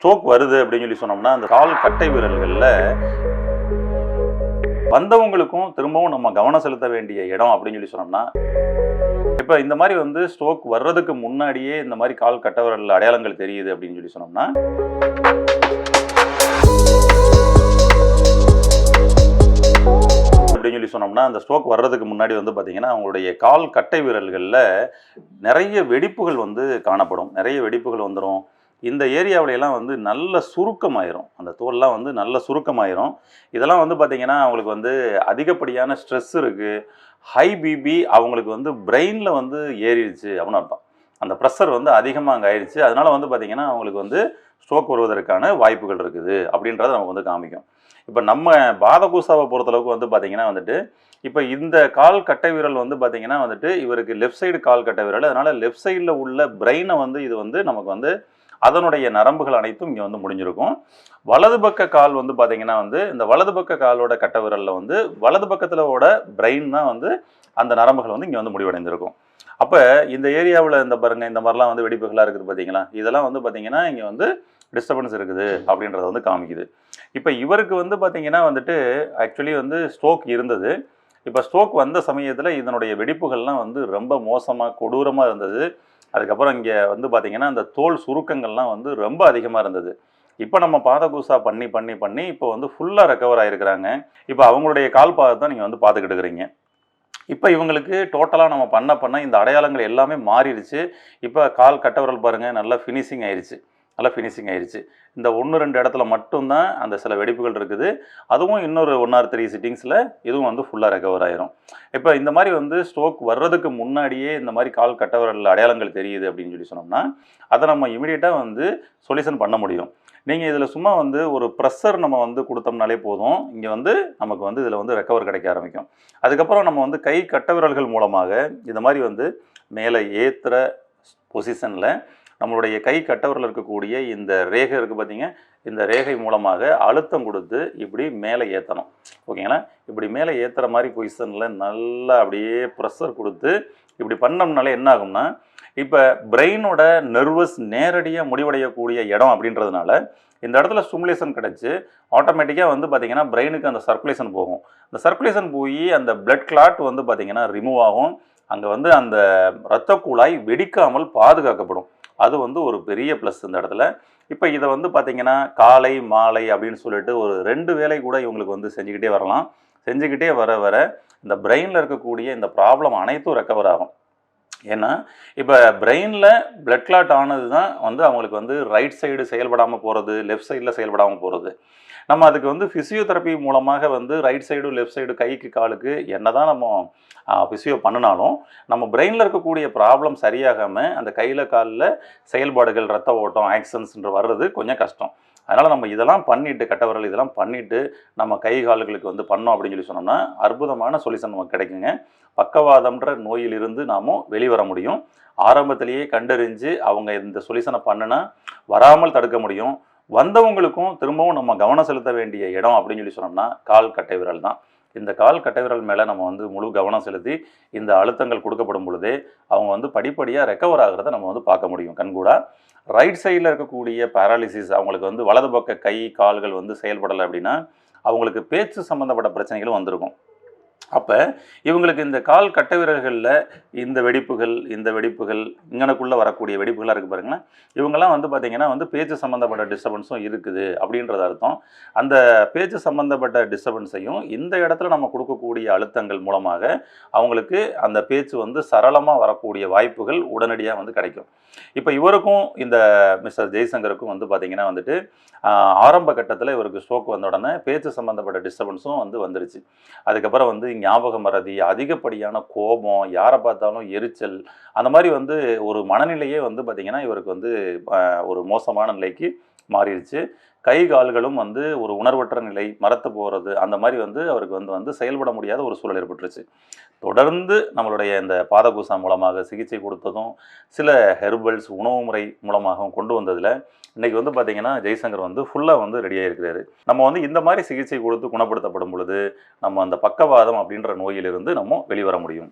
Stroke வருது அப்படின்னு சொல்லி சொன்னோம்னா அந்த கால் கட்டை விரல்களில் வந்தவங்களுக்கும் திரும்பவும் நம்ம கவனம் செலுத்த வேண்டிய இடம் அப்படின்னு சொல்லி சொன்னோம்னா இப்போ இந்த மாதிரி வந்து ஸ்ட்ரோக் வர்றதுக்கு முன்னாடியே இந்த மாதிரி கால் கட்டை விரல் அடையாளங்கள் தெரியுது அப்படின்னு சொல்லி சொன்னோம்னா அப்படின்னு சொல்லி சொன்னோம்னா அந்த ஸ்ட்ரோக் வர்றதுக்கு முன்னாடி வந்து பார்த்தீங்கன்னா அவங்களுடைய கால் கட்டை விரல்களில் நிறைய வெடிப்புகள் வந்து காணப்படும். நிறைய வெடிப்புகள் வந்துடும் இந்த ஏரியாவிலையெல்லாம் வந்து நல்ல சுருக்கமாயிரும். அந்த தோல்லாம் வந்து நல்ல சுருக்கமாயிரும். இதெல்லாம் வந்து பார்த்திங்கன்னா அவங்களுக்கு வந்து அதிகப்படியான ஸ்ட்ரெஸ் இருக்குது ஹை பிபி அவங்களுக்கு வந்து பிரெயினில் வந்து ஏறிடுச்சு அப்படின்னு அர்த்தம். அந்த ப்ரெஷர் வந்து அதிகமாக அங்கே ஆயிடுச்சு. அதனால் வந்து பார்த்திங்கன்னா அவங்களுக்கு வந்து ஸ்ட்ரோக் வருவதற்கான வாய்ப்புகள் இருக்குது அப்படின்றத நமக்கு வந்து காமிக்கும். இப்போ நம்ம பாதகூசாவை பொறுத்தளவுக்கு வந்து பார்த்திங்கன்னா வந்துட்டு இப்போ இந்த கால் கட்டை விரல் வந்து பார்த்திங்கன்னா வந்துட்டு இவருக்கு லெஃப்ட் சைடு கால் கட்டை விரல். அதனால் லெஃப்ட் சைடில் உள்ள பிரெயினை வந்து இது வந்து நமக்கு வந்து அதனுடைய நரம்புகள் அனைத்தும் இங்கே வந்து முடிஞ்சிருக்கும். வலது பக்க கால் வந்து பார்த்தீங்கன்னா வந்து இந்த வலது பக்க காலோட கட்ட விரலில் வந்து வலது பக்கத்திலோட பிரெயின் தான் வந்து அந்த நரம்புகள் வந்து இங்கே வந்து முடிவடைந்திருக்கும். அப்போ இந்த ஏரியாவில் இந்த பாருங்க இந்த மாதிரிலாம் வந்து வெடிப்புகளாக இருக்குது பார்த்தீங்களா இதெல்லாம் வந்து பார்த்தீங்கன்னா இங்கே வந்து டிஸ்டர்பன்ஸ் இருக்குது அப்படின்றத வந்து காமிக்குது. இப்போ இவருக்கு வந்து பார்த்தீங்கன்னா வந்துட்டு ஆக்சுவலி வந்து ஸ்ட்ரோக் இருந்தது. இப்போ ஸ்ட்ரோக் வந்த சமயத்தில் இதனுடைய வெடிப்புகள்லாம் வந்து ரொம்ப மோசமாக கொடூரமாக இருந்தது. அதுக்கப்புறம் இங்கே வந்து பார்த்திங்கன்னா அந்த தோல் சுருக்கங்கள்லாம் வந்து ரொம்ப அதிகமாக இருந்தது. இப்போ நம்ம பாதகூசா பண்ணி பண்ணி பண்ணி இப்போ வந்து ஃபுல்லாக ரெக்கவர் ஆகிருக்கிறாங்க இப்போ அவங்களுடைய கால் பாதத்தை நீங்கள் வந்து பார்த்துக்கிட்டு இருக்கிறீங்க. இப்போ இவங்களுக்கு டோட்டலாக நம்ம பண்ண பண்ண இந்த அடையாளங்கள் எல்லாமே மாறிடுச்சு. இப்போ கால் கட்டவரல் பாருங்கள் நல்லா ஃபினிஷிங் ஆயிடுச்சு நல்லா ஃபினிஷிங் ஆயிடுச்சு இந்த ஒன்று ரெண்டு இடத்துல மட்டும்தான் அந்த சில வெடிப்புகள் இருக்குது. அதுவும் இன்னொரு ஒன் ஆர் த்ரீ சிட்டிங்ஸில் இதுவும் வந்து ஃபுல்லாக ரெக்கவர் ஆயிரும். இப்போ இந்த மாதிரி வந்து ஸ்ட்ரோக் வர்றதுக்கு முன்னாடியே இந்த மாதிரி கால் கட்டவரல் அடையாளங்கள் தெரியுது அப்படின்னு சொல்லி சொன்னோம்னா அதை நம்ம இமீடியட்டாக வந்து சொல்யூஷன் பண்ண முடியும். நீங்கள் இதில் சும்மா வந்து ஒரு ப்ரெஷர் நம்ம வந்து கொடுத்தோம்னாலே போதும். இங்கே வந்து நமக்கு வந்து இதில் வந்து ரெக்கவர் கிடைக்க ஆரம்பிக்கும். அதுக்கப்புறம் நம்ம வந்து கை கட்டவிரல்கள் மூலமாக இந்த மாதிரி வந்து மேலே ஏற்றுற பொசிஷனில் நம்மளுடைய கை கட்டவரில் இருக்கக்கூடிய இந்த ரேகை இருக்குது பார்த்தீங்க இந்த ரேகை மூலமாக அழுத்தம் கொடுத்து இப்படி மேலே ஏற்றணும் ஓகேங்களா? இப்படி மேலே ஏற்றுற மாதிரி பொசிஷனில் நல்லா அப்படியே ப்ரெஷர் கொடுத்து இப்படி பண்ணோம்னாலே என்ன ஆகும்னா இப்போ பிரெயினோட நர்வஸ் நேரடியாக முடிவடையக்கூடிய இடம் அப்படின்றதுனால இந்த இடத்துல ஸ்டிமுலேஷன் கிடச்சி ஆட்டோமேட்டிக்காக வந்து பார்த்திங்கன்னா பிரெயினுக்கு அந்த சர்க்குலேஷன் போகும். அந்த சர்க்குலேஷன் போய் அந்த பிளட் கிளாட் வந்து பார்த்திங்கன்னா ரிமூவ் ஆகும். அங்கே வந்து அந்த இரத்த குழாய் வெடிக்காமல் பாதுகாக்கப்படும். அது வந்து ஒரு பெரிய ப்ளஸ் இந்த இடத்துல. இப்போ இதை வந்து பார்த்திங்கன்னா காலை மாலை அப்படின்னு சொல்லிட்டு ஒரு ரெண்டு வேலை கூட இவங்களுக்கு வந்து செஞ்சுக்கிட்டே வரலாம். செஞ்சுக்கிட்டே வர வர இந்த பிரெயினில் இருக்கக்கூடிய இந்த ப்ராப்ளம் அனைத்தும் ரெக்கவர் ஆகும். ஏன்னா இப்போ பிரெயினில் பிளட் கிளாட் ஆனது தான் வந்து அவங்களுக்கு வந்து ரைட் சைடு செயல்படாமல் போகிறது லெஃப்ட் சைடில் செயல்படாமல் போகிறது நம்ம அதுக்கு வந்து ஃபிசியோதெரப்பி மூலமாக வந்து ரைட் சைடு லெஃப்ட் சைடு கைக்கு காலுக்கு என்ன தான் நம்ம ஃபிசியோ பண்ணினாலும் நம்ம பிரெயினில் இருக்கக்கூடிய ப்ராப்ளம் சரியாகாமல் அந்த கையில் காலில் செயல்பாடுகள் ரத்த ஓட்டம் ஆக்சன்ஸ்ன்ற வர்றது கொஞ்சம் கஷ்டம். அதனால் நம்ம இதெல்லாம் பண்ணிவிட்டு கட்டவரல் இதெல்லாம் பண்ணிவிட்டு நம்ம கை கால்களுக்கு வந்து பண்ணோம் அப்படின்னு சொல்லி சொன்னோம்னா அற்புதமான சொல்யூஷன் நமக்கு கிடைக்குங்க. பக்கவாதம்ன்ற நோயிலிருந்து நாம வெளிவர முடியும். ஆரம்பத்திலேயே கண்டறிஞ்சு அவங்க இந்த சொல்யூஷனை பண்ணுனா வராமல் தடுக்க முடியும். வந்தவங்களுக்கும் திரும்பவும் நம்ம கவனம் செலுத்த வேண்டிய இடம் அப்படின்னு சொல்லி சொன்னோம்னா கால் கட்டை விரல் தான். இந்த கால் கட்டை விரல் மேலே நம்ம வந்து முழு கவனம் செலுத்தி இந்த அழுத்தங்கள் கொடுக்கப்படும் பொழுதே அவங்க வந்து படிப்படியாக ரெக்கவர் ஆகிறத நம்ம வந்து பார்க்க முடியும். கண்கூடா ரைட் சைடில் இருக்கக்கூடிய பேராலிசிஸ் அவங்களுக்கு வந்து வலது பக்க கை கால்கள் வந்து செயல்படலை அப்படின்னா அவங்களுக்கு பேச்சு சம்மந்தப்பட்ட பிரச்சனைகளும் வந்திருக்கும். அப்போ இவங்களுக்கு இந்த கால் கட்டை வீரர்களில் இந்த வெடிப்புகள் இந்த வெடிப்புகள் இங்கனக்குள்ளே வரக்கூடிய வெடிப்புகளாக இருக்குது பாருங்களேன். இவங்கெல்லாம் வந்து பார்த்திங்கன்னா வந்து பேச்சு சம்மந்தப்பட்ட டிஸ்டர்பன்ஸும் இருக்குது அப்படின்றது அர்த்தம். அந்த பேச்சு சம்மந்தப்பட்ட டிஸ்டர்பன்ஸையும் இந்த இடத்துல நம்ம கொடுக்கக்கூடிய அழுத்தங்கள் மூலமாக அவங்களுக்கு அந்த பேச்சு வந்து சரளமாக வரக்கூடிய வாய்ப்புகள் உடனடியாக வந்து கிடைக்கும். இப்போ இவருக்கும் இந்த மிஸ்டர் ஜெய்சங்கருக்கும் வந்து பார்த்திங்கன்னா வந்துட்டு ஆரம்ப கட்டத்தில் இவருக்கு ஸ்ட்ரோக் வந்த உடனே பேச்சு சம்மந்தப்பட்ட டிஸ்டர்பன்ஸும் வந்து வந்துருச்சு. அதுக்கப்புறம் வந்து ஞாபகம் மறதி அதிகப்படியான கோபம் யாரை பார்த்தாலும் எரிச்சல் அந்த மாதிரி வந்து ஒரு மனநிலையே வந்து பார்த்திங்கன்னா இவருக்கு வந்து ஒரு மோசமான நிலைக்கு மாறிடுச்சு. கை கால்களும் வந்து ஒரு உணர்வற்ற நிலை மரத்து போகிறது அந்த மாதிரி வந்து அவருக்கு வந்து வந்து செயல்பட முடியாத ஒரு சூழல் ஏற்பட்டுருச்சு. தொடர்ந்து நம்மளுடைய இந்த பாதகூசா மூலமாக சிகிச்சை கொடுத்ததும் சில ஹெர்பல்ஸ் உணவு முறை மூலமாகவும் கொண்டு வந்ததில் இன்றைக்கி வந்து பார்த்திங்கன்னா ஜெய்சங்கர் வந்து ஃபுல்லாக வந்து ரெடியாக இருக்கிறாரு நம்ம வந்து இந்த மாதிரி சிகிச்சை கொடுத்து குணப்படுத்தப்படும் பொழுது நம்ம அந்த பக்கவாதம் அப்படின்ற நோயிலிருந்து நம்ம வெளிவர முடியும்.